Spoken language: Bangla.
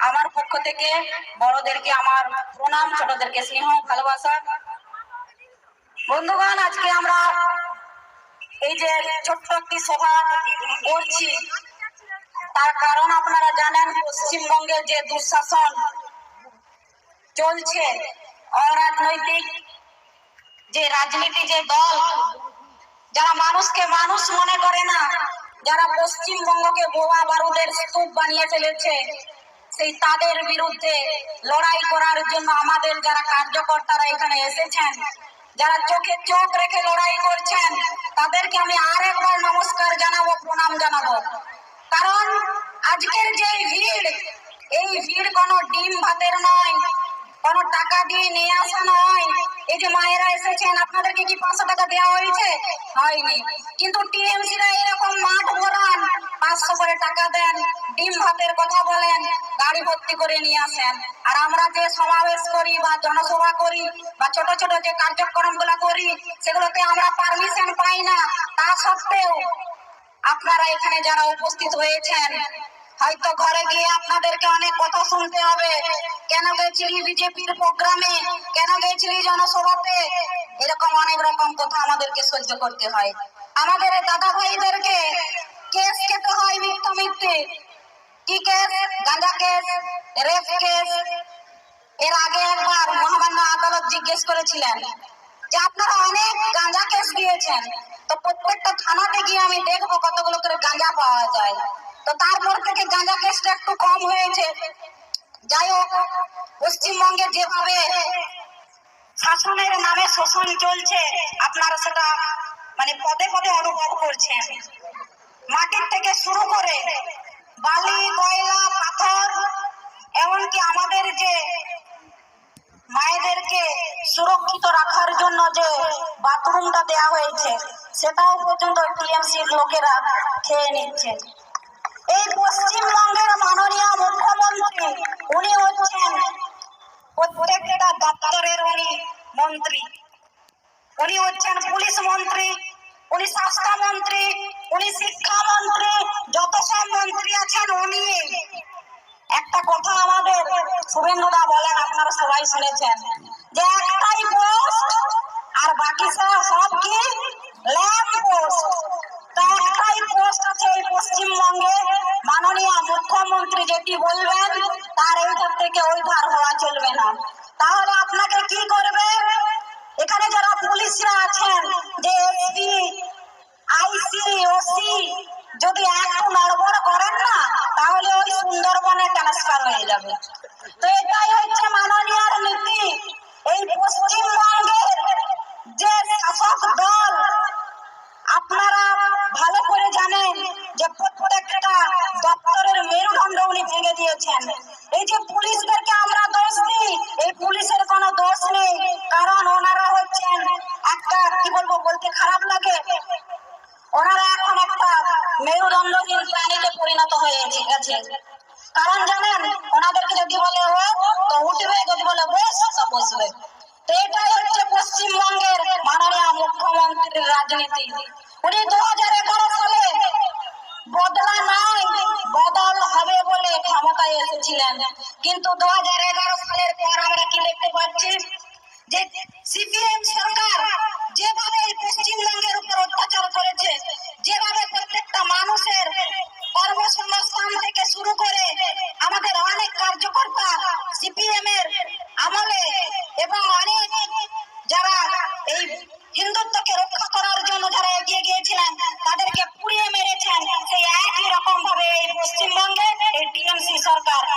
আমার পক্ষ থেকে বড়দেরকে আমার প্রণাম, ছোটদেরকে স্নেহ, ভালোবাসা। বন্ধুগণ, আজকে আমরা এই যে ছোট্ট একটি সভা করছি, তার কারণ আপনারা জানেন পশ্চিমবঙ্গের যে দুঃশাসন চলছে, অরাজনৈতিক যে রাজনীতি যে দল, যারা মানুষকে মানুষ মনে করে না, যারা পশ্চিমবঙ্গকে বোমা বারুদের স্তূপ বানিয়ে ফেলেছে সেই তাদের বিরুদ্ধে লড়াই করার জন্য আমাদের যারা কার্যকর্তারা এখানে এসেছেন, যারা চোখে চোখ রেখে লড়াই করছেন, তাদেরকে আমি আর একবার নমস্কার জানাব, প্রণাম জানাব। কারণ আজকের যে ভিড়, এই ভিড় কোনো ডিম ভাতের নয়, কোনো টাকা দিয়ে নিয়ে আসা নয়। এই যে মায়েরা এসেছেন, আপনাদেরকে কি পাঁচশো টাকা দেওয়া হয়েছে? হয়নি। কিন্তু টিএমসিরা পাঁচশো করে টাকা দেন, ডিম ভাতের কথা বলেন, গাড়ি ভর্তি করে নিয়ে আসেন। আর আমরা যে সমাবেশ করি বা জনসভা করি বা ছোট ছোট যে কার্যক্রম করি, সেগুলোতে আমরা পারমিশন পাই না। তা সত্ত্বেও আপনারা এখানে যারা উপস্থিত হয়েছেন, হয়তো ঘরে গিয়ে আপনাদেরকে অনেক কথা শুনতে হবে। কেন গেছিলি বিজেপির প্রোগ্রামে? কেন গেছিলি জনসভাতে? এরকম অনেক রকম কথা আমাদেরকে সহ্য করতে হয়। আমাদের দাদা ভাইদেরকে কেস খেতে হয় মিথ্যা মিথ্যে কি কেস গাঁজা কেস রেপ কেস এর আগে একবার মহামান্য আদালত জিজ্ঞেস করেছিলেন যে আপনারা অনেক গাঁজা কেস দিয়েছেন, তো প্রত্যেকটা থানাতে গিয়ে আমি দেখব কতগুলো করে গাঁজা পাওয়া যায়। তো তারপর থেকে গাঁজা কেসটা একটু কম হয়েছে। যাই হোক, পশ্চিমবঙ্গে যেভাবে শাসনের নামে শোষণ চলছে, আপনারা সেটা মানে পদে পদে অনুভব করছেন। মাটির থেকে শুরু করে বালি, কয়লা, পাথর, এমনকি আমাদের যে মায়েদেরকে সুরক্ষিত রাখার জন্য যে বাথরুমটা দেয়া হয়েছে, সেটাও পর্যন্ত টিএমসির লোকেরা খেয়ে নিচ্ছে। এই পশ্চিমবঙ্গের মাননীয় মুখ্যমন্ত্রী, উনি হচ্ছেন প্রত্যেকটা দপ্তরের উনি মন্ত্রী। উনি হচ্ছেন পুলিশ মন্ত্রী, উনি স্বাস্থ্য মন্ত্রী উনি শিক্ষা মন্ত্রী যত সব মন্ত্রী আছেন উনি। একটা কথা আমাদের শুভেন্দুদা বলেন, আপনারা সবাই শুনেছেন। যে একটাই পোস্ট আর বাকি সব কি? ল্যাম্প পোস্ট তো একটাই পোস্ট আছে এই পশ্চিমবঙ্গে। মাননীয় মুখ্যমন্ত্রী যেটি বলবেন, তার এই ধার থেকে ওই ধার হওয়া চলবে না। যদি একটু নড়বড় করেন না, তাহলে ওই সুন্দরবনে ট্রান্সফার হয়ে যাবে। তো এটাই হচ্ছে মাননীয় নীতি। এই পশ্চিমবঙ্গের যে শাসক দল, আপনারা ভালো করে জানেন যে প্রত্যেকটা দপ্তরের মেরুদণ্ড উনি ভেঙে দিয়েছেন। হয়ে গেছে কারণ জানেন, ওনাদেরকে যদি বলে ও, তো উঠবে যদি বলে বস, তো বসবে। তো এটাই হচ্ছে পশ্চিমবঙ্গের মাননীয় মুখ্যমন্ত্রীর রাজনীতি। উনি দু হাজার এগারো সালে বদলা নয় বদল হবে বলে ক্ষমতায় এসেছিলেন। কিন্তু দু হাজার এগারো সালের পর আমরা কি দেখতে পাচ্ছি? যে সিপিএম সরকার सरकार